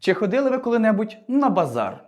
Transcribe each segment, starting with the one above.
Чи ходили ви коли-небудь на базар?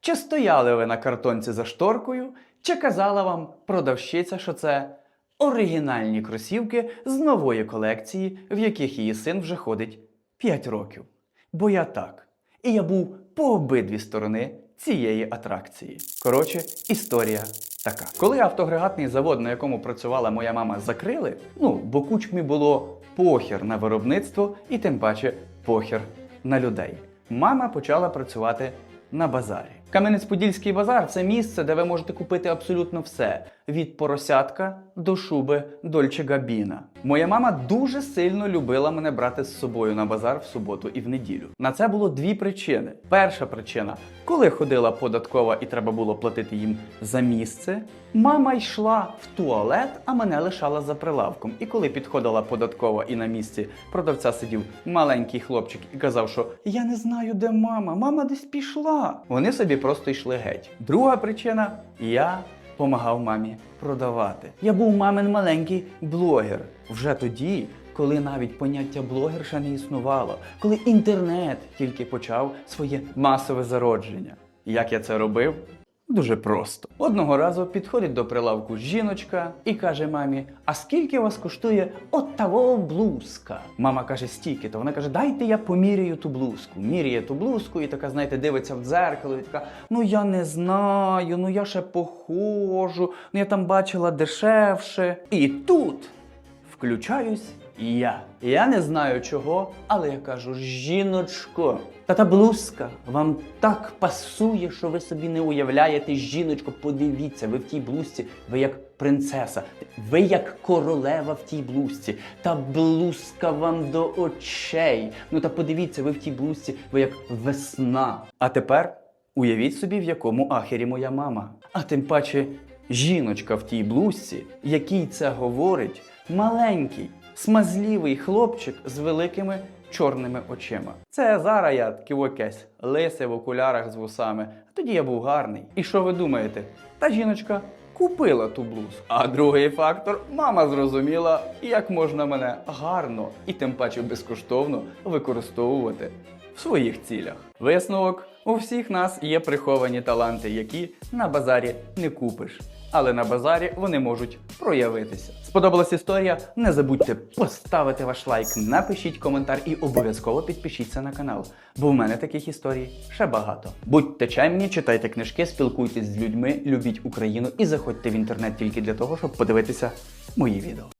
Чи стояли ви на картонці за шторкою, чи казала вам продавщиця, що це оригінальні кросівки з нової колекції, в яких її син вже ходить 5 років? Бо я так. І я був по обидві сторони цієї атракції. Коротше, історія така. Коли автоагрегатний завод, на якому працювала моя мама, закрили, ну, бо кучмі було похер на виробництво і тим паче похер на людей. Мама почала працювати на базарі. Кам'янець-Подільський базар це місце, де ви можете купити абсолютно все: від поросятка до шуби Дольче Габіна. Моя мама дуже сильно любила мене брати з собою на базар в суботу і в неділю. На це було дві причини. Перша причина, коли ходила податкова і треба було платити їм за місце, мама йшла в туалет, а мене лишала за прилавком. І коли підходила податкова і на місці продавця сидів маленький хлопчик і казав, що я не знаю, де мама, мама десь пішла. Вони собі просто йшли геть. Друга причина я помагав мамі продавати. Я був мамин маленький блогер. Вже тоді, коли навіть поняття блогер ще не існувало, коли інтернет тільки почав своє масове зародження. Як я це робив? Дуже просто. Одного разу підходить до прилавку жіночка і каже мамі: А скільки вас коштує от того блузка? Мама каже, стільки, то вона каже, дайте я поміряю ту блузку. Міряє ту блузку і така, знаєте, дивиться в дзеркало і така: ну я не знаю, ну я ще похожу, ну я там бачила дешевше. І тут включаюсь я. Я не знаю чого, але я кажу: жіночко, та та блузка вам так пасує, що ви собі не уявляєте. Жіночко, подивіться, ви в тій блузці, ви як принцеса, ви як королева в тій блузці. Та блузка вам до очей. Ну та подивіться, ви в тій блузці, ви як весна. А тепер уявіть собі, в якому ахері моя мама. А тим паче жіночка в тій блузці, який це говорить, маленький, смазлівий хлопчик з великими чорними очима. Це зараз я такий якесь лисе в окулярах з вусами. А тоді я був гарний. І що ви думаєте? Та жіночка купила ту блузку. А другий фактор мама зрозуміла, як можна мене гарно і тим паче безкоштовно використовувати в своїх цілях. Висновок: у всіх нас є приховані таланти, які на базарі не купиш. Але на базарі вони можуть проявитися. Сподобалась історія? Не забудьте поставити ваш лайк, напишіть коментар і обов'язково підпишіться на канал, бо в мене таких історій ще багато. Будьте чемні, читайте книжки, спілкуйтесь з людьми, любіть Україну і заходьте в інтернет тільки для того, щоб подивитися мої відео.